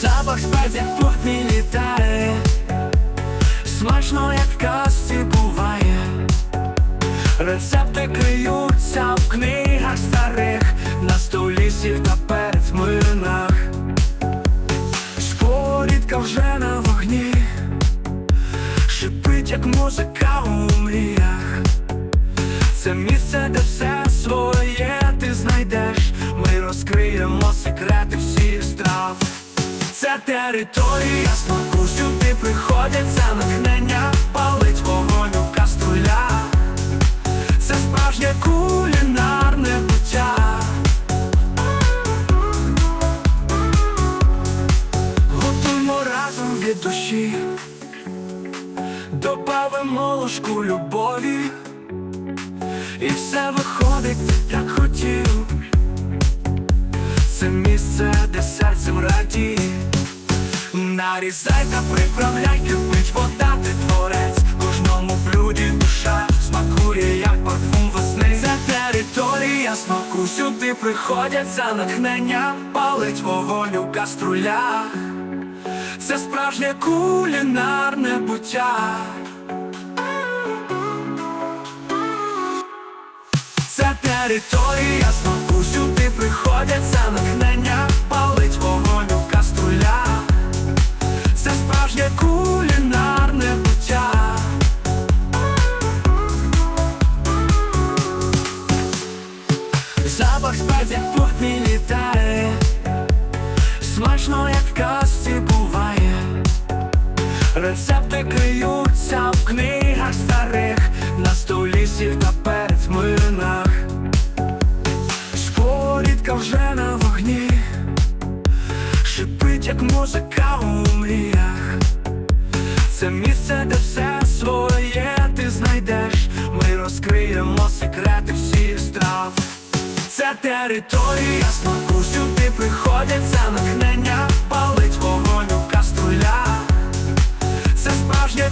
Запах спеців в кухні літає. Смачно, як в казці буває. Рецепти криються в книгах старих. На столі сіль та млинах. Сковорідка вже на вогні. Шипить, як музика у мріях. Це місце, де все своє ти знайдеш. Ми розкриємо секрети страв Це територія смаку, сюди приходять за натхнення Палить вогонь у каструлях Це справжнє кулінарне буття. Готуємо разом від душі. Добавимо ложку любові. І все виходить, Нарізай та приправляй, кипить вода, ти творець. Кожному блюді душа смакує, як парфум весни. Це територія смаку, сюди приходять за натхнення Палить вогонь у каструлях Це справжнє кулінарне буття. Це територія смаку, сюди приходять за натхнення Рецепти криються в книгах старих На столі сіль та перець в млинах вже на вогні Шипить, як музика у мріях. Це місце, де все своє ти знайдеш. Ми розкриємо секрети всіх страв. Це територія смаку, сюди приходять за натхнення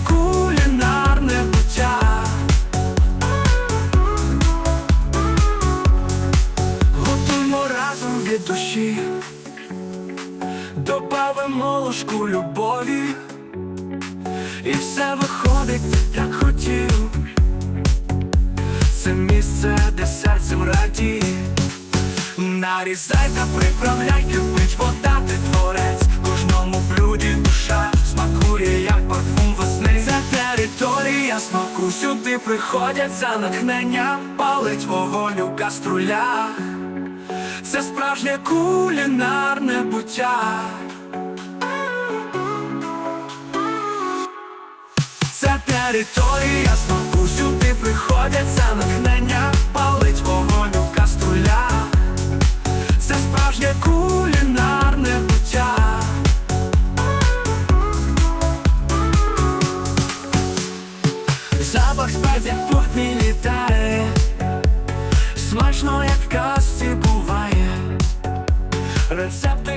кулінарне буття. Готуємо разом душі. Добавимо ложку любові. І все виходить, як хотів. Це місце, де серцем радіє Нарізай та приправляй, кипить вода, ти творець приходять за натхненням, Палить вогонь у каструлях Це справжнє кулінарне буття. Це територія смаку, запах спеця в кухні літає, смачно, як в казці буває. Рецепт